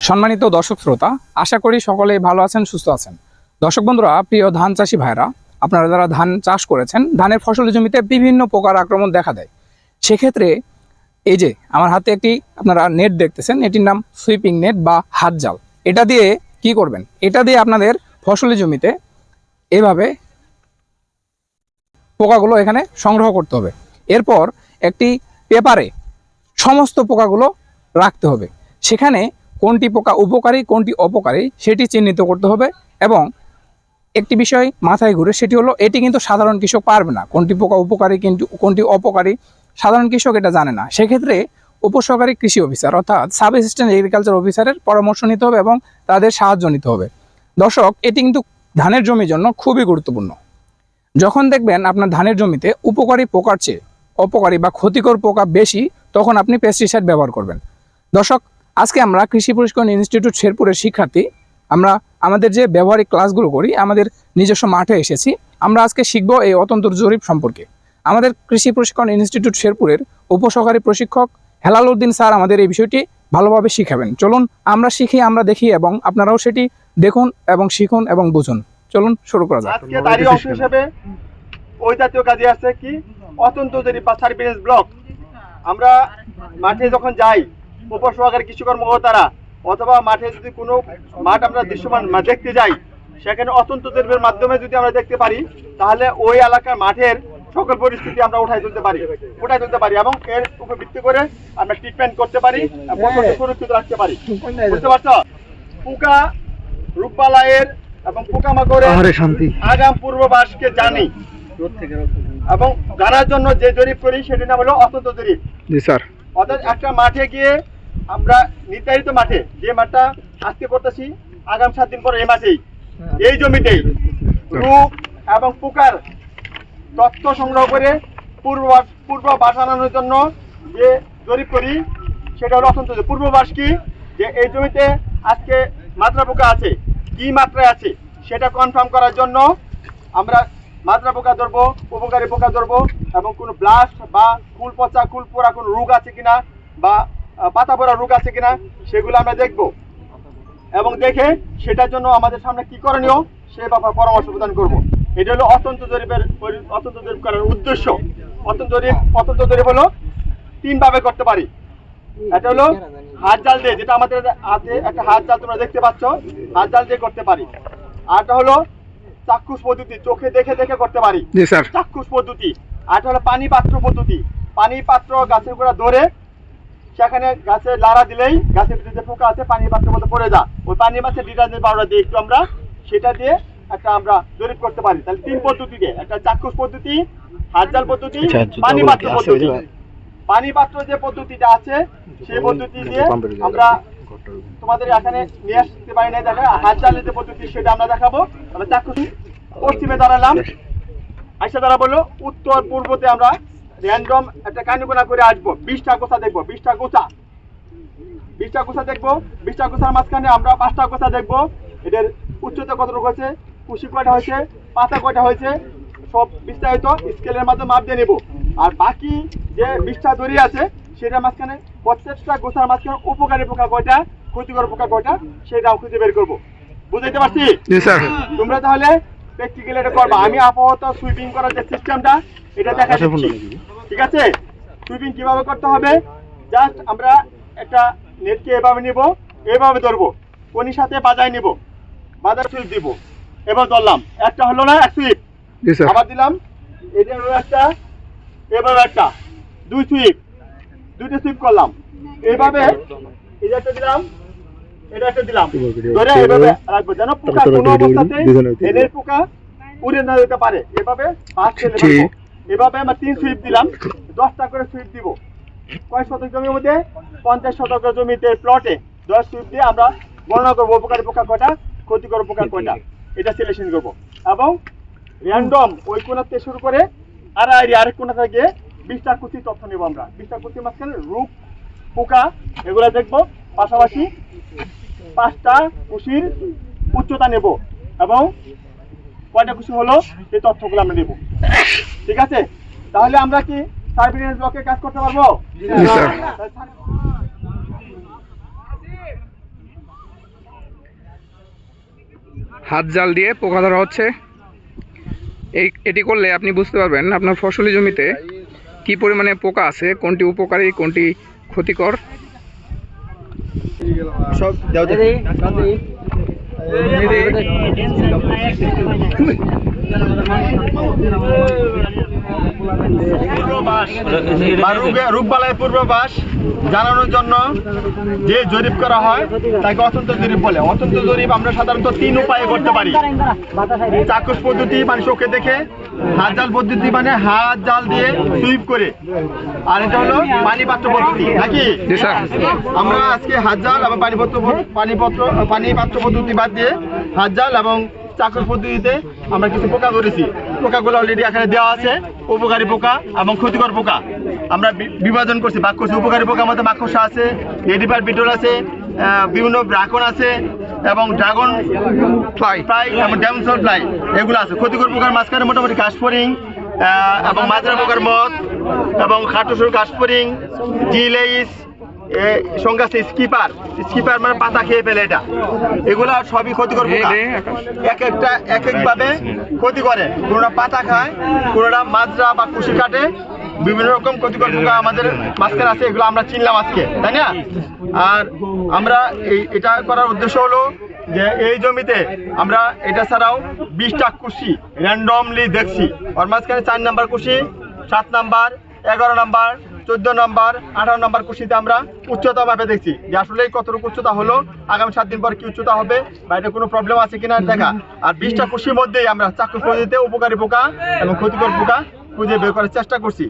সম্মানিত দর্শক শ্রোতা, আশা করি সকলেই ভালো আছেন, সুস্থ আছেন। দর্শক বন্ধুরা, প্রিয় ধান চাষি ভাইরা আপনারা যারা ধান চাষ করেছেন, ধানের ফসলের জমিতে বিভিন্ন পোকার আক্রমণ দেখা দেয়। সেক্ষেত্রে এই যে, আমার হাতে একটি আপনারা নেট দেখতেছেন, এটির নাম সুইপিং নেট বা হাত জাল। এটা দিয়ে কি করবেন? এটা দিয়ে আপনাদের ফসলের জমিতে এভাবে পোকাগুলো এখানে সংগ্রহ করতে হবে। এরপর একটি পেপারে সমস্ত পোকাগুলো রাখতে হবে। সেখানে কোনটি পোকা উপকারী, কোনটি অপকারী, সেটি চিহ্নিত করতে হবে এবং একটি বিষয় মাথায় ঘুরে সেটি হলো, এটি কিন্তু সাধারণ কৃষক পারবে না। কোনটি পোকা উপকারী, কিন্তু, কোনটি অপকারী, সাধারণ কৃষক এটা জানে না। সেক্ষেত্রে উপসহকারী কৃষি অফিসার অর্থাৎ সাব অ্যাসিস্ট্যান্ট এগ্রিকালচার অফিসারের পরামর্শ নিতে হবে এবং তাদের সাহায্য নিতে হবে। দর্শক, এটি কিন্তু ধানের জমির জন্য খুবই গুরুত্বপূর্ণ। যখন দেখবেন আপনার ধানের জমিতে উপকারী পোকার চেয়ে অপকারী বা ক্ষতিকর পোকা বেশি, তখন আপনি পেস্টিসাইড ব্যবহার করবেন। দর্শক আজকে আমরা কৃষি প্রশিক্ষণ ইনস্টিটিউট শেরপুরের শিক্ষার্থী। আমরা আমাদের যে ব্যবহারিক ক্লাসগুলো করি, আমাদের নিজস্ব মাঠে এসেছি। আমরা আজকে শিখব এই অতন্ত্র জরিপ সম্পর্কে। আমাদের কৃষি প্রশিক্ষণ ইনস্টিটিউট শেরপুরের উপসহকারী প্রশিক্ষক হেলাল উদ্দিন স্যার আমাদের এই বিষয়টি ভালোভাবে শিখাবেন। চলুন, আমরা শিখি, আমরা দেখি এবং আপনারাও সেটি দেখুন এবং শিখুন এবং বুঝুন। চলুন, শুরু করা যাক। আজকে তারই অংশ হিসেবে ওই জাতীয় কাজে আছে কি? অত্যন্ত জরিপ বা ব্লক। আমরা মাঠে যখন যাই উপসহকারী কৃষি কর্মকর্তারা অথবা মাঠে যদি কোনো মাঠ আমরা দৃশ্যমান দেখতে যাই সেখানে অত্যন্ত জরিপের মাধ্যমে যদি আমরা দেখতে পারি তাহলে ওই এলাকার মাঠের সকল পরিস্থিতি আমরা উঠাই তুলতে পারি উঠাই তুলতে পারি এবং এর উপর ভিত্তি করে আমরা ট্রিটমেন্ট করতে পারি সুরক্ষিত রাখতে পারি। বুঝতে পারছ? পোকা রূপালয়ের এবং পোকামাকড়ের আহারে শান্তি। আগাম পূর্ববাসকে জানি। এবং জানার জন্য যে জরিপ করি সেটির নাম হলো অত্যন্ত জরিপ। জি স্যার। অর্থাৎ একটা মাঠে গিয়ে আমরা নির্ধারিত মাঠে যে মাঠটা আজকে করতেছি আগাম সাত দিন পরে এই মাঠেই এই জমিতেই রোগ এবং পোকার তথ্য সংগ্রহ করে পূর্ববাস পূর্ববাস আনানোর জন্য যে জরিপ করি সেটা হলো অত্যন্ত। পূর্ববাস কি যে এই জমিতে আজকে মাত্রা পোকা আছে কি মাত্রায় আছে সেটা কনফার্ম করার জন্য আমরা মাত্রা পোকা ধরবো, উপকারী পোকা ধরবো, এবং কোনো ব্লাস্ট বা কুল পচা, কুল পোড়া কোনো রোগ আছে কিনা বা পাতা পড়া রোগ আছে কিনা সেগুলো আমরা দেখব। এবং দেখে সেটার জন্য আমাদের সামনে কি করণীয় সে ব্যাপারে পরামর্শ প্রদান করব। এটা হলো অত্যন্ত জরিপের পরি- অত্যন্ত জরিপ করার উদ্দেশ্য। অত্যন্ত জরিপ অত্যন্ত জরিপ হলো তিন ভাবে করতে পারি। এটা হলো হাত জাল দিয়ে, যেটা আমাদের হাতে একটা হাত জাল তোমরা দেখতে পাচ্ছ, হাত জাল দিয়ে করতে পারি। আরটা হলো চাক্ষুষ পদ্ধতি চোখে দেখে দেখে করতে পারি। চাক্ষুষ পদ্ধতি। আর হলো পানি পাত্র পদ্ধতি। পানি পাত্র গাছের গোড়া ধরে সেখানে গাছে লাড়া দিলেই গাছের ভিতরে যে পোকা আছে পানি পাত্রের মধ্যে পড়ে যা ওই পানি মাছের ডিটারজেন্ট পাউডার দিয়ে একটু আমরা সেটা দিয়ে একটা আমরা জরিপ করতে পারি। তাহলে তিন পদ্ধতি দিয়ে একটা চাক্ষুষ পদ্ধতি হাতজাল পদ্ধতি আচ্ছা, পানি পাত্র পদ্ধতি। পানি পাত্র যে পদ্ধতিটা আছে সেই পদ্ধতি দিয়ে আমরা তোমাদের এখানে নিয়ে আসতে পারি না দেখা হাত জালের যে পদ্ধতি সেটা আমরা দেখাবো। আমরা চাক্ষুষ পশ্চিমে দাঁড়ালাম। আইসা তারা বলল উত্তর পূর্বতে আমরা র্যান্ডম একটা কানিকোনা করে আসব। বিশটা গোছা দেখব বিশটা গোছা। বিশটা গোছা দেখব বিশটা গোছার মাঝখানে আমরা পাঁচটা গোছা দেখব। এদের উচ্চতা কতটুকু হয়েছে কুশি কয়টা হয়েছে পাতা কয়টা হয়েছে সব বিস্তারিত স্কেলের মাধ্যমে মাপ দিয়ে নেব। আর বাকি যে বিশটা দড়ি আছে সেটার মাঝখানে প্রত্যেকটা গোছার মাঝখানে উপকারী পোকা কয়টা ক্ষতিকর পোকা কয়টা সেটাও খুঁজে বের করব। বুঝতে পারছি? তোমরা তাহলে প্র্যাকটিক্যালি এটা করবা। আমি আপাতত সুইপিং করার যে সিস্টেমটা এটা দেখা ঠিক আছে? সুইপিং কীভাবে করতে হবে? জাস্ট আমরা একটা নেটকে এভাবে নিব এভাবে ধরবো। কোনির সাথে বাজায় নিব। বাজার সুইপ দিব। এবার ধরলাম। একটা হলো না এক সুইপ আবার দিলাম। এটা হলো একটা এভাবে একটা। দুই সুইপ দুইটা সুইপ করলাম। এইভাবে এটা একটা দিলাম এটা একটা দিলাম। ধরে এভাবে রাখব। যেন পোকা কোনো অবস্থাতে এদের পোকা উড়ে না যেতে পারে। এভাবে পাঁচ ফেলে। এভাবে আমরা তিন সুইপ দিলাম। দশটা করে সুইপ দিব। কয় শতক জমির মধ্যে? পঞ্চাশ শতক জমিতে প্লটে দশ সুইপ দিয়ে আমরা গণনা করব। উপকারী পোকা কয়টা? ক্ষতিকর পোকা কয়টা? এটা সিলেকশন করব। এবং র্যান্ডম ওই কোনাতে শুরু করে আর আরেক কোনাতে গিয়ে বিশটা কুচি তথ্য নেব আমরা। বিশটা কুচি মাঝখানে রূপ পোকা এগুলো দেখব। পাশাপাশি পাঁচটা কুশির উচ্চতা নেব এবং কয়টা কোশ্চেন হলো সেই তথ্যগুলো আমরা নেব। ঠিক আছে? তাহলে আমরা কি সার্ভিলেন্স ব্লকে কাজ করতে পারব? হাত জাল দিয়ে পোকা ধরা হচ্ছে। এই এটি করলে আপনি বুঝতে পারবেন আপনার ফসলি জমিতে কি পরিমাণে পোকা আছে কোনটি উপকারী কোনটি ক্ষতিকর। সব দেও পূর্বাভাস জানানোর জন্য যে জরিপ করা হয়, তাকে অত্যন্ত জরিপ বলে। অত্যন্ত জরিপ আমরা সাধারণত তিন উপায়ে করতে পারি। চাক্ষুষ পদ্ধতি মানে চোখে দেখে হাত জাল পদ্ধতি মানে হাত জাল দিয়ে সুইপ করে। আর এটা হলো পানি পাত্র পদ্ধতি নাকি? আমরা আজকে হাত জাল এবং পানি পত্র পানি পত্র পানি পাত্র পদ্ধতি বাদ দিয়ে হাত জাল এবং চাকর পদ্ধতিতে আমরা কিছু পোকা ধরেছি পোকাগুলো অলরেডি এখানে দেওয়া আছে উপকারী পোকা এবং ক্ষতিকর পোকা। আমরা বিভাজন করছি ভাগ করছি। উপকারী পোকার মধ্যে মাকড়সা আছে লেডিবার বিটল আছে বিভিন্ন ব্রাকন আছে এবং ড্রাগন ফ্লাই ফ্লাই এবং ড্যামসল ফ্লাই এগুলো আছে। ক্ষতিকর পোকার মাঝখানে মোটামুটি কাশফরিং এবং মাজরা পোকার মদ এবং খাটুসুর কাশফরিং জিলেইস সঙ্গে আছে স্কিপার স্কিপার মানে পাতা খেয়ে ফেলে এটা। এগুলো সবই পোকা এক একটা এক একভাবে ক্ষতি করে। কোনোটা পাতা খায় কোনোটা মাজরা বা কুশি কাটে বিভিন্ন রকম ক্ষতিকর পোকা আমাদের মাঝখানে আছে, এগুলো আমরা চিনলাম আজকে, তাই না? আর আমরা এই, এটা করার উদ্দেশ্য হলো যে এই জমিতে আমরা এটা ছাড়াও বিশটা কুশি র্যান্ডমলি দেখছি। ওর মাঝখানে চার নাম্বার কুশি, সাত নাম্বার, এগারো নাম্বার, চোদ্দ নাম্বার, আঠারো নাম্বার কুশিতে আমরা উচ্চতা মাপে দেখছি। যে আসলে কতটুকু উচ্চতা হলো, আগামী সাত দিন পর কি উচ্চতা হবে, বা এটা কোনো প্রবলেম আছে কিনা দেখা। আর বিশটা কুশির মধ্যেই আমরা পদ্ধতিতে উপকারী পোকা এবং ক্ষতিকর পোকা খুঁজে বের করার চেষ্টা করছি।